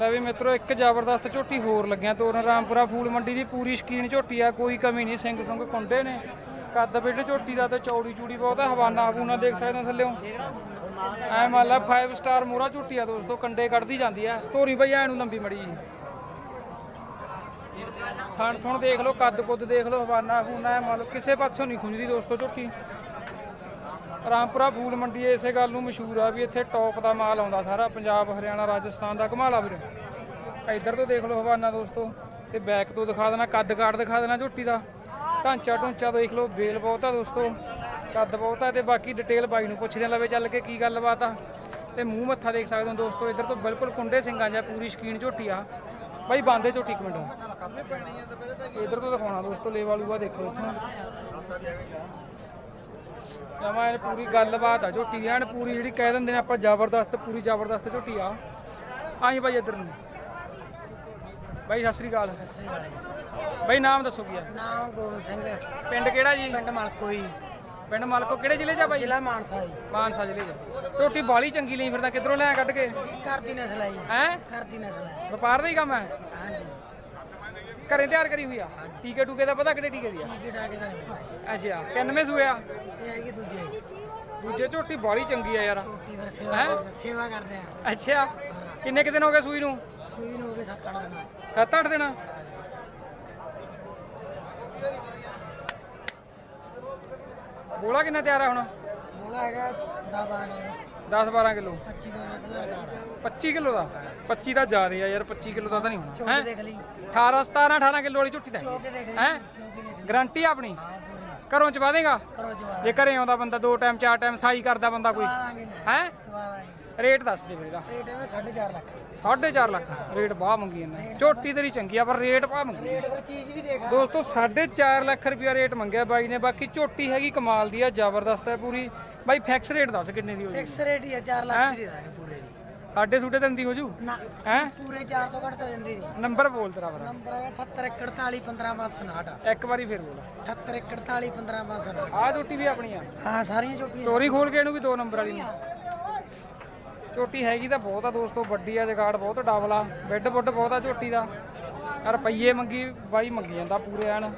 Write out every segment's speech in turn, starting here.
ਲੈ ਵੀ ਮਿੱਤਰੋ, ਇੱਕ ਜ਼ਬਰਦਸਤ ਝੋਟੀ ਹੋਰ ਲੱਗਿਆ ਤੋਰਨ ਰਾਮਪੁਰਾ ਫੂਲ ਮੰਡੀ ਦੀ ਪੂਰੀ ਸ਼ਕੀਨ ਝੋਟੀ ਆ, ਕੋਈ ਕਮੀ ਨਹੀਂ, ਸਿੰਘ ਸੁੰਗ ਕੁੰਡੇ ਨੇ। ਕੱਦ ਬਿੱਡ ਝੋਟੀ ਦਾ ਤੇ ਚੌੜੀ ਚੂੜੀ ਬਹੁਤ ਹੈ ਹਵਾਨਾ ਹਬੂਨਾ ਦੇਖ ਸਕਦੇ ਹੋ ਥੱਲੇੋਂ। ਐ ਮੰਨ ਲਾ 5 ਸਟਾਰ ਮੋਰਾ ਝੋਟੀ ਆ ਦੋਸਤੋ, ਕੰਡੇ ਕੱਢਦੀ ਜਾਂਦੀ ਆ। ਧੋਰੀ ਬਈ ਐ ਨੂੰ ਲੰਬੀ ਮੜੀ ਜੀ। ਥਣ ਥਣ ਦੇਖ ਲਓ, ਕੱਦ ਕੁੱਦ ਦੇਖ ਲਓ, ਹਵਾਨਾ ਹਬੂਨਾ ਐ ਮੰਨ ਲਓ, ਕਿਸੇ ਪਾਸੋਂ ਨਹੀਂ ਖੁੰਝਦੀ ਦੋਸਤੋ ਝੋਟੀ। ਰਾਮਪੁਰਾ ਫੂਲ ਮੰਡੀ ਇਸੇ ਗੱਲ ਨੂੰ ਮਸ਼ਹੂਰ ਆ ਵੀ ਇੱਥੇ ਟੌਪ ਦਾ ਮਾਲ ਆਉਂਦਾ ਸਾਰਾ, ਪੰਜਾਬ, ਹਰਿਆਣਾ, ਰਾਜਸਥਾਨ ਦਾ ਘਮਾਲਾ ਵੀਰ। ਇੱਧਰ ਤੋਂ ਦੇਖ ਲਓ ਹਵਾਨਾ ਦੋਸਤੋ, ਤੇ ਬੈਕ ਤੋਂ ਦਿਖਾ ਦੇਣਾ, ਕੱਦ ਕਾਠ ਦਿਖਾ ਦੇਣਾ ਝੋਟੀ ਦਾ। ਢਾਂਚਾ ਢੁੰਚਾ ਦੇਖ ਲਓ, ਵੇਲ ਬਹੁਤ ਆ ਦੋਸਤੋ, ਕੱਦ ਬਹੁਤ ਆ ਤੇ ਬਾਕੀ ਡਿਟੇਲ ਬਾਈ ਨੂੰ ਪੁੱਛਦੇ ਲਵੇ ਚੱਲ ਕੇ ਕੀ ਗੱਲਬਾਤ ਆ। ਤੇ ਮੂੰਹ ਮੱਥਾ ਦੇਖ ਸਕਦੇ ਹੋ ਦੋਸਤੋ, ਇੱਧਰ ਤੋਂ ਬਿਲਕੁਲ ਕੁੰਡੇ ਸਿੰਘਾਂ ਜਾਂ ਪੂਰੀ ਸ਼ਕੀਨ ਝੋਟੀ ਆ। ਬਾਈ ਬਾਂਦੇ ਝੋਟੀ ਇੱਕ ਮਿੰਟ। ਇੱਧਰ ਤੋਂ ਦਿਖਾਉਣਾ ਦੋਸਤੋ, ਲੇਵਾ ਲੂਆ ਦੇਖੋ ਇੱਥੋਂ। ਜਮਾ ਇਹ ਪੂਰੀ ਗੱਲਬਾਤ ਆ ਝੋਟੀ ਦੀ ਐਨ ਪੂਰੀ ਜਿਹੜੀ ਕਹਿ ਦਿੰਦੇ ਨੇ ਆਪਾਂ ਜ਼ਬਰਦਸਤ ਪੂਰੀ ਜ਼ਬਰਦਸਤ ਝੋਟੀ ਆ। ਆਈ ਬਾਈ ਇੱਧਰ ਨੂੰ। ਬਾਈ ਸਤਿ ਸ੍ਰੀ ਅਕਾਲ। ਬਾਈ ਨਾਮ ਦੱਸੋ ਕੀ ਆ? ਨਾਮ ਗੋਬਿੰਦ ਸਿੰਘ। ਪਿੰਡ ਕਿਹੜਾ ਜੀ? ਪਿੰਡ ਮਲਕੋਈ ਪਿੰਡ ਮਲਕੋ ਕਿਹੜੇ ਜ਼ਿਲ੍ਹੇ 'ਚ ਆ ਬਾਈ? ਜ਼ਿਲ੍ਹਾ ਮਾਨਸਾ ਜੀ। ਮਾਨਸਾ ਜ਼ਿਲ੍ਹੇ 'ਚ ਝੋਟੀ ਬਾਲੀ ਚੰਗੀ ਲਈ ਫਿਰਦਾ ਕਿੱਧਰੋਂ ਲੈ ਕੱਢ ਕੇ? ਘਰ ਦੀ ਨਸਲ ਹੈ ਜੀ। ਹੈ? ਘਰ ਦੀ ਨਸਲ ਹੈ ਵਪਾਰ ਦਾ ਹੀ ਕੰਮ ਹੈ ਹਾਂਜੀ। ਘਰੇ ਤਿਆਰ ਕਰੀ ਹੋਈ ਆ? ਟੀਕੇ ਟੂਕੇ ਦਾ ਪਤਾ ਕਿਹੜੇ ਟੀਕੇ ਦੀ ਆ? ਟੀਕੇ ਟਾਕੇ ਦਾ ਨਹੀਂ ਪਤਾ। ਅੱਛਾ ਕਿੰਨਵੇਂ ਸੂਏ ਆ? ਇਹ ਹੈਗੀ ਦੂਜੇ। ਦੂਜੇ ਝੋਟੀ ਬਾਲੀ ਚੰਗੀ ਆ ਯਾਰ। ਛੋਟੀ ਫਿਰ ਸੇਵਾ ਕਰਦੇ ਸੇਵਾ ਕਰਦੇ ਆ। ਅੱਛਾ ਕਿੰਨੇ ਕੁ ਦਿਨ ਹੋ ਗਏ ਸੂਈ ਨੂੰ? ਸੂਈ ਨੂੰ ਹੋ ਗਏ 7-8 ਦਿਨ। 7-8 ਦਿਨ? ਬੋਲਾ ਕਿੰਨਾ ਤਿਆਰ ਆ ਹੁਣ? ਮੋਲਾ ਹੈਗਾ 10 12 10 12 ਕਿਲੋ। 25 ਕਿਲੋ ਦਾ ਰਿਕਾਰਡ ਹੈ। 25 ਕਿਲੋ ਦਾ? 25 ਦਾ ਜ਼ਿਆਦਾ ਆ ਯਾਰ 25 ਕਿਲੋ ਦਾ ਤਾਂ ਨਹੀਂ ਹੋਣਾ। ਚੋਕੇ ਹੈ? ਦੇਖ ਲਈ। 18 17 18 ਕਿਲੋ ਵਾਲੀ ਝੁੱਟੀ ਦਾ ਚੋਕੇ ਦੇਖ ਲਈ। ਹੈ? ਚੋਕੇ ਦੇਖ ਲਈ। ਗਾਰੰਟੀ ਆਪਣੀ? ਘਰੋਂ ਚਵਾ ਦੇਗਾ? ਕਰੋ ਜਵਾਬ ਜੇ ਘਰੇ ਆਉਂਦਾ ਬੰਦਾ ਦੋ ਟਾਈਮ ਚਾਰ ਟਾਈਮ ਸਾਈ ਕਰਦਾ ਬੰਦਾ ਕੋਈ। ਹੈ? ਰੇਟ ਦੱਸ ਦੇ ਵੀਰੇ ਦਾ। ਰੇਟ ਇਹਦਾ 4.5 ਲੱਖ। 4.5 ਲੱਖ। ਰੇਟ ਬਾਹ ਮੰਗੀ ਇਹਨੇ। ਝੋਟੀ ਤੇਰੀ ਚੰਗੀ ਆ ਪਰ ਰੇਟ ਬਾਹ ਮੰਗੀ। ਰੇਟ ਫਿਰ ਚੀਜ਼ ਵੀ ਦੇਖ। ਦੋਸਤੋ 4.5 ਲੱਖ ਰੁਪਿਆ ਰੇਟ ਮੰਗਿਆ ਬਾਈ ਨੇ। ਬਾਕੀ ਝੋਟੀ ਹੈਗੀ ਕਮਾਲ ਦੀ ਆ ਜ਼ਬਰਦਸਤ ਹੈ ਪੂਰੀ। ਬਾਈ ਫਿਕਸ ਰੇਟ ਦੱਸ ਕਿੰਨੇ ਦੀ ਹੋ ਫਿਕਸ ਰੇਟ ਹੀ ਆ 4 ਲੱਖ ਦੀ ਦੇ ਦਾਂਗੇ ਪੂਰੇ ਦੀ। ਸਾਡੇ ਸੂਟੇ ਦੀ ਹੋ ਜੂ? ਨਾ ਹੈ? ਪੂਰੇ 4 ਤੋਂ ਘੱਟ ਤਾਂ ਦਿੰਦੀ ਨਹੀਂ। ਨੰਬਰ ਬੋਲ ਤੇਰਾ ਫਿਰ ਨੰਬਰ ਹੈਗਾ 78 15 59 ਇੱਕ ਵਾਰੀ ਫੇਰ ਬੋਲ। 78 41 15 59 ਆਹ ਝੋਟੀ ਵੀ ਆਪਣੀ ਆ। ਹਾਂ ਸਾਰੀਆਂ ਝੋਟੀਆਂ ਤੋਰੀ ਖੋਲ ਕੇ ਇਹਨੂੰ ਵੀ ਦੋ ਨੰਬਰ ਵਾਲੀ। ਨੂੰ ਝੋਟੀ ਹੈਗੀ ਤਾਂ ਬਹੁਤ ਆ ਦੋਸਤੋ ਵੱਡੀ ਆ ਜਗਾੜ ਬਹੁਤ ਡਬਲ ਆ। ਬੈੱਡ ਬੁੱਡ ਬਹੁਤ ਆ ਝੋਟੀ ਦਾ। ਰੁਪਈਏ ਮੰਗੀ ਬਾਈ ਮੰਗੀ ਜਾਂਦਾ ਪੂਰੇ ਐਨ।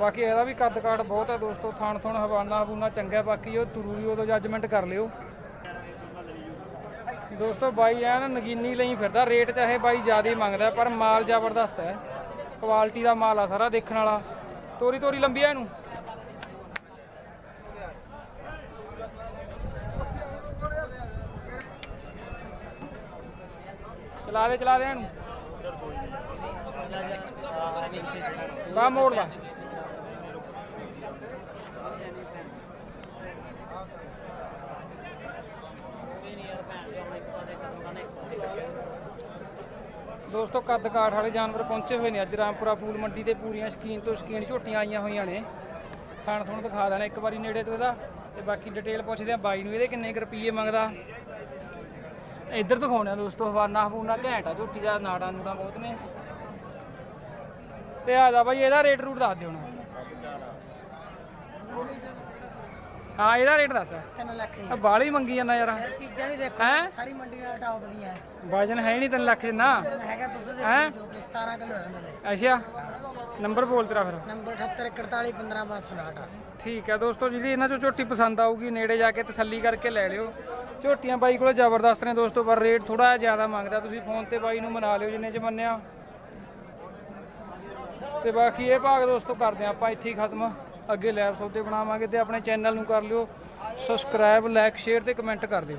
ਬਾਕੀ ਇਹਦਾ ਵੀ ਕੱਦ ਕਾਠ ਬਹੁਤ ਹੈ ਦੋਸਤੋ, ਥਾਣ ਥੁਣ ਹਵਾਨਾ ਹਬੂਨਾ ਚੰਗਾ ਬਾਕੀ ਉਹ ਤੁਰੂਰੀ ਉਦੋਂ ਜੱਜਮੈਂਟ ਕਰ ਲਿਓ। ਦੋਸਤੋ, ਬਾਈ ਐਨ ਨਗੀਨੀ ਲਈ ਫਿਰਦਾ ਰੇਟ ਚਾਹੇ ਬਾਈ ਜ਼ਿਆਦਾ ਮੰਗਦਾ ਪਰ ਮਾਲ ਜ਼ਬਰਦਸਤ ਹੈ। ਕੁਆਲਿਟੀ ਦਾ ਮਾਲ ਆ ਸਾਰਾ ਦੇਖਣ ਵਾਲਾ। ਤੋਰੀ ਤੋਰੀ ਲੰਬੀ ਆ ਇਹਨੂੰ। ਚਲਾ ਦੇ ਚਲਾ ਦੇ ਇਹਨੂੰ। ਬਾ ਮੋੜ ਲਾ। ਦੋਸਤੋ ਕੱਦ ਕਾਠ ਵਾਲੇ ਜਾਨਵਰ ਪਹੁੰਚੇ ਹੋਏ ਨੇ। ਅੱਜ ਰਾਮਪੁਰਾ ਫੂਲ ਮੰਡੀ ਤੇ ਪੂਰੀਆਂ ਸ਼ਕੀਨ ਤੋਂ ਸ਼ਕੀਨ ਝੋਟੀਆਂ ਆਈਆਂ ਹੋਈਆਂ ਨੇ। ਖਾਣ ਥੋਣ ਦਿਖਾ ਦੇਣਾ, ਇੱਕ ਵਾਰੀ ਨੇੜੇ ਤੋਂ ਇਹਦਾ। ਤੇ ਬਾਕੀ ਡਿਟੇਲ ਪੁੱਛਦੇ ਆ, ਬਾਈ ਨੂੰ ਇਹਦੇ ਕਿੰਨੇ ਕੁ ਰੁਪਈਏ ਮੰਗਦਾ। ਇੱਧਰ ਦਿਖਾਉਣਾ ਦੋਸਤੋ, ਹਵਾਨਾ ਹਬੂਨਾ ਘੈਂਟ ਆ, ਝੋਟੀ ਦਾ ਨਾੜਾ ਨੂੜਾ ਬਹੁਤ ਨੇ। ਤੇ ਆ ਜਾ ਬਾਈ, ਇਹਦਾ ਰੇਟ ਰੂਟ ਦੱਸ ਦਿਓ ਨਾ। ਹਾਂ ਇਹਦਾ ਰੇਟ ਦੱਸ। 3 ਲੱਖ ਹੀ ਆ। ਬਾਲੀ ਮੰਗੀ ਜਾਂਦਾ ਯਾਰ। ਚੀਜ਼ਾਂ ਵੀ ਦੇਖੋ ਹੈਂ? ਸਾਰੀ ਮੰਡੀ ਦਾ ਟਾਪ ਦੀਆਂ ਹੈ। ਵਜਨ ਹੈ ਨਹੀਂ 3 ਲੱਖ ਜਿੰਨਾ। ਹੈਗਾ ਦੁੱਧ ਦੇ ਹੈਂ? ਜੋ ਕਿ 17 ਕਿਲੋ ਹੋ ਹੈ ਅੱਛਾ। ਨੰਬਰ ਬੋਲ ਤੇਰਾ ਫਿਰ। ਨੰਬਰ 78 41 15 59 ਠੀਕ ਹੈ ਦੋਸਤੋ ਜਿਹੜੀ ਇਹਨਾਂ ਚੋਂ ਝੋਟੀ ਪਸੰਦ ਆਊਗੀ ਨੇੜੇ ਜਾ ਕੇ ਤਸੱਲੀ ਕਰਕੇ ਲੈ ਲਿਓ। ਝੋਟੀਆਂ ਬਾਈ ਕੋਲ ਜ਼ਬਰਦਸਤ ਨੇ ਦੋਸਤੋ ਪਰ ਰੇਟ ਥੋੜਾ ਜ਼ਿਆਦਾ ਮੰਗਦਾ। ਤੁਸੀਂ ਫੋਨ ਤੇ ਬਾਈ ਨੂੰ ਮਨਾ ਲਿਓ ਜਿੰਨੇ ਚ ਮੰਨਿਆ। ਤੇ ਬਾਕੀ ਇਹ ਭਾਗ ਦੋਸਤੋ ਕਰਦੇ ਹਾਂ ਆਪਾਂ ਇੱਥੇ ਹੀ ਖਤਮ। ਅੱਗੇ ਲੈਬ ਸੌਦੇ ਬਣਾਵਾਂਗੇ ਤੇ ਆਪਣੇ ਚੈਨਲ ਨੂੰ ਕਰ ਲਿਓ ਸਬਸਕ੍ਰਾਈਬ ਲਾਈਕ ਸ਼ੇਅਰ ਤੇ ਕਮੈਂਟ ਕਰ ਦਿਓ।